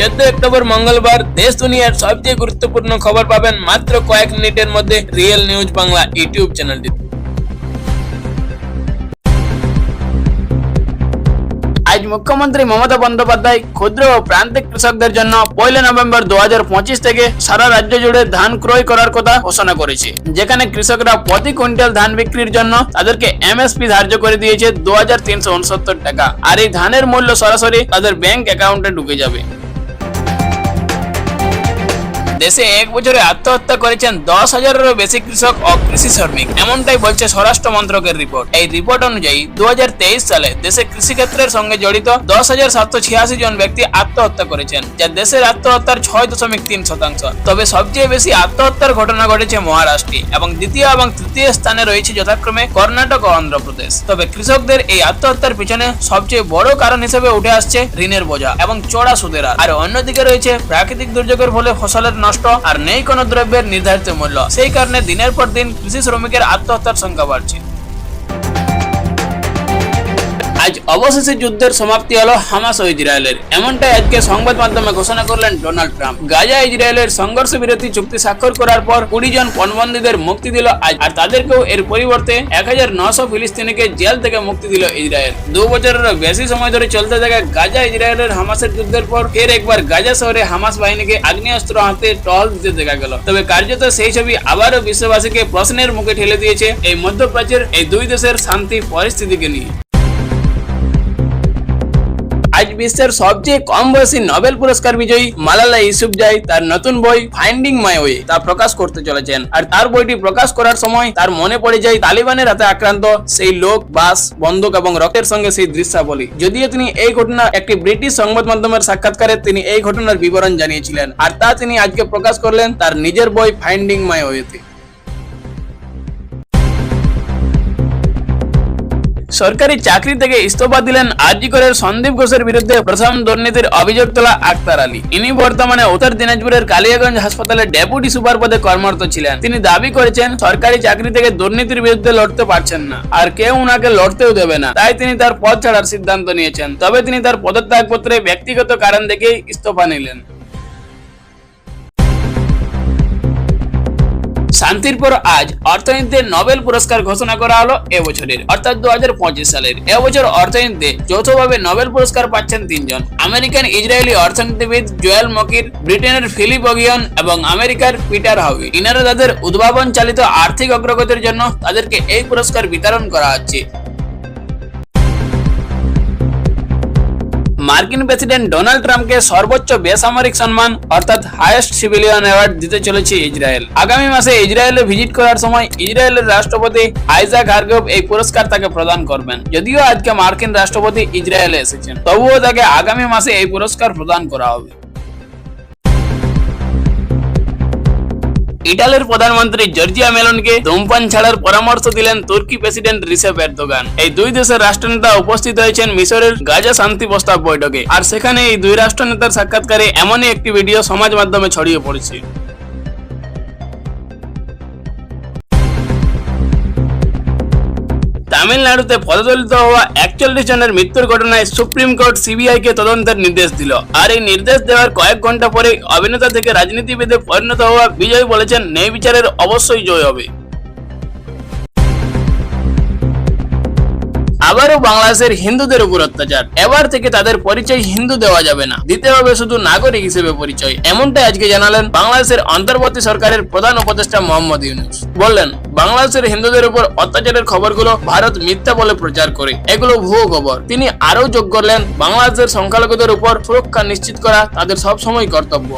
চোদ্দ অক্টোবর মঙ্গলবার দেশ দুনিয়ার সবচেয়ে গুরুত্বপূর্ণ খবর পাবেন মাত্র কয়েক মিনিটের মধ্যে রিয়েল নিউজ বাংলা ইউটিউব চ্যানেলটিতে আজ মুখ্যমন্ত্রী মমতা বন্দ্যোপাধ্যায় ক্ষুদ্র ও প্রান্তিক কৃষকদের জন্য পয়লা নভেম্বর দু হাজার পঁচিশ থেকে সারা রাজ্য জুড়ে ধান ক্রয় করার কথা ঘোষণা করেছে। যেখানে কৃষকরা প্রতি কুইন্টাল ধান বিক্রির জন্য তাদেরকে এমএসপি ধার্য করে দিয়েছে দু হাজার তিনশো উনসত্তর টাকা। আর এই ধানের মূল্য সরাসরি তাদের ব্যাংক অ্যাকাউন্টে ঢুকে যাবে। দেশে এক বছরে আত্মহত্যা করেছেন দশ হাজারেরও বেশি কৃষক ও কৃষি শ্রমিক। এমনটাই বলছে স্বরাষ্ট্র মন্ত্রকের রিপোর্ট। এই রিপোর্ট অনুযায়ী দু হাজার তেইশ সালে দেশে কৃষিক্ষেত্রের সঙ্গে জড়িত দশ হাজার সাতশো ছিয়াশি জন ব্যক্তি আত্মহত্যা করেছেন, যা দেশের আত্মহত্যার ছয় দশমিক তিন শতাংশ। তবে সবচেয়ে বেশি আত্মহত্যার ঘটনা ঘটেছে মহারাষ্ট্রে এবং দ্বিতীয় এবং তৃতীয় স্থানে রয়েছে যথাক্রমে কর্ণাটক ও অন্ধ্রপ্রদেশ। তবে কৃষকদের এই আত্মহত্যার পিছনে সবচেয়ে বড় কারণ হিসেবে উঠে আসছে ঋণের বোঝা এবং চড়া সুদের। আর অন্যদিকে রয়েছে প্রাকৃতিক দুর্যোগের ফলে ফসলের নষ্ট আর নেই কোনো দ্রব্যের নির্ধারিত মূল্য। সেই কারণে দিনের পর দিন কৃষি শ্রমিকের আত্মহত্যার সংখ্যা বাড়ছে। আজ অবশেষে যুদ্ধের সমাপ্তি হলো হামাস ও ইসরায়েলের। এমনটাই আজকে সংবাদ মাধ্যমে ঘোষণা করলেন ডোনাল্ড ট্রাম্প। গাজা ইসরায়েলের সংঘর্ষ বিরতি চুক্তি স্বাক্ষর করার পর কুড়ি জন পণবন্দীদের মুক্তি দিল আজ। আর তাদেরকেও এর পরিবর্তে এক হাজার নশো ফিলিস্তিনিকে জেল থেকে মুক্তি দিল ইসরায়েল। দু বছরেরও বেশি সময় ধরে চলতে থাকা গাজা ইসরায়েলের হামাসের যুদ্ধের পর ফের একবার গাজা শহরে হামাস বাহিনীকে আগ্নেয়াস্ত্র হাতে টহল দিতে দেখা গেল। তবে কার্যত সেই ছবি আবারও বিশ্ববাসীকে প্রশ্নের মুখে ঠেলে দিয়েছে এই মধ্যপ্রাচ্যের এই দুই দেশের শান্তি পরিস্থিতিকে নিয়ে। আজ বিশ্বের সবচেয়ে কম বয়সী নোবেল পুরস্কার বিজয়ী মালালা ইউসুফজাই তার নতুন বই ফাইন্ডিং মাই ওয়ে তা প্রকাশ করতে চলেছেন। আর তার বইটি প্রকাশ করার সময় তার মনে পড়ে যায় তালিবানের হাতে আক্রান্ত সেই লোক, বাস, বন্দুক এবং রক্তের সঙ্গে সেই দৃশ্যাবলী। যদিও তিনি এই ঘটনা একটি ব্রিটিশ সংবাদ মাধ্যমের সাক্ষাৎকারে তিনি এই ঘটনার বিবরণ জানিয়েছিলেন। আর তা তিনি আজকে প্রকাশ করলেন তার নিজের বই ফাইন্ডিং মাই ওয়েতে সরকারি চাকরি থেকে ইস্তফা দিলেন আরজিকরের সন্দীপ ঘোষের বিরুদ্ধে প্রথম দুর্নীতির অভিযোগ তোলা আক্তার আলী। ইনি বর্তমানে উত্তর দিনাজপুরের কালিয়াগঞ্জ হাসপাতালে ডেপুটি সুপার পদে কর্মরত ছিলেন। তিনি দাবি করেছেন, সরকারি চাকরি থেকে দুর্নীতির বিরুদ্ধে লড়তে পারছেন না, আর কেউ উনাকে লড়তেও দেবে না। তাই তিনি তার পদ ছাড়ার সিদ্ধান্ত নিয়েছেন। তবে তিনি তার পদত্যাগপত্রে ব্যক্তিগত কারণ দেখেই ইস্তফা নিলেন। শান্তির পর আজ অর্থনীতিতে নোবেল পুরস্কার ঘোষণা করা হলো এবছরের অর্থাৎ দুহাজার পঁচিশ সালের। এবছর অর্থনীতিতে যৌথভাবে নোবেল পুরস্কার পাচ্ছেন তিনজন। আমেরিকান ইসরায়েলি অর্থনীতিবিদ জোয়েল মকির, ব্রিটেনের ফিলিপ অগিয়ন এবং আমেরিকার পিটার হাউই। ইনারা তাদের উদ্ভাবন চালিত আর্থিক অগ্রগতির জন্য তাদেরকে এই পুরস্কার বিতরণ করা হচ্ছে। মার্কিন প্রেসিডেন্ট ডোনাল্ড ট্রাম্পকে সর্বোচ্চ বেসামরিক সম্মান, অর্থাৎ হায়েস্ট সিভিলিয়ান অ্যাওয়ার্ড দিতে চলেছে ইসরায়েল। আগামী মাসে ইসরায়েলে ভিজিট করার সময় ইসরায়েলের রাষ্ট্রপতি আইজাক হার্গব এই পুরস্কার তাকে প্রদান করবেন। যদিও আজকে মার্কিন রাষ্ট্রপতি ইসরায়েলে এসেছেন, তবুও তাকে আগামী মাসে এই পুরস্কার প্রদান করা হবে। ইটালির প্রধানমন্ত্রী জর্জিয়া মেলনকে ধূমপান ছাড়ার পরামর্শ দিলেন তুর্কি প্রেসিডেন্ট রিসেপ এরদোগান। এই দুই দেশের রাষ্ট্রনেতা উপস্থিত হয়েছেন মিশরের গাজা শান্তি প্রস্তাব বৈঠকে। আর সেখানে এই দুই রাষ্ট্রনেতার সাক্ষাৎকারে এমনই একটি ভিডিও সমাজ মাধ্যমে ছড়িয়ে পড়েছে। তামিলনাড়ুতে পদদলিত হওয়া একচল্লিশ জনের মৃত্যুর ঘটনায় সুপ্রিম কোর্ট সিবিআই কে তদন্তের নির্দেশ দিল। আর এই নির্দেশ দেওয়ার কয়েক ঘণ্টা পরে অভিনেতা থেকে রাজনীতিবিদে পরিণত হওয়া বিজয় বলেছেন, ন্যায় বিচারের অবশ্যই জয় হবে। আবারও বাংলাদেশের হিন্দুদের উপর অত্যাচার। এবার থেকে তাদের পরিচয় হিন্দু দেওয়া যাবে না। দিতে হবে শুধু নাগরিক হিসেবে পরিচয়। এমনটাই আজকে জানালেন বাংলাদেশের অন্তর্বর্তী সরকারের প্রধান উপদেষ্টা মোহাম্মদ ইউনুস। বললেন, বাংলাদেশের হিন্দুদের উপর অত্যাচারের খবরগুলো ভারত মিথ্যা বলে প্রচার করে। এগুলো ভুয়ো খবর। তিনি আরও যোগ করলেন, বাংলাদেশের সংখ্যালঘুদের উপর সুরক্ষা নিশ্চিত করা তাদের সবসময় কর্তব্য।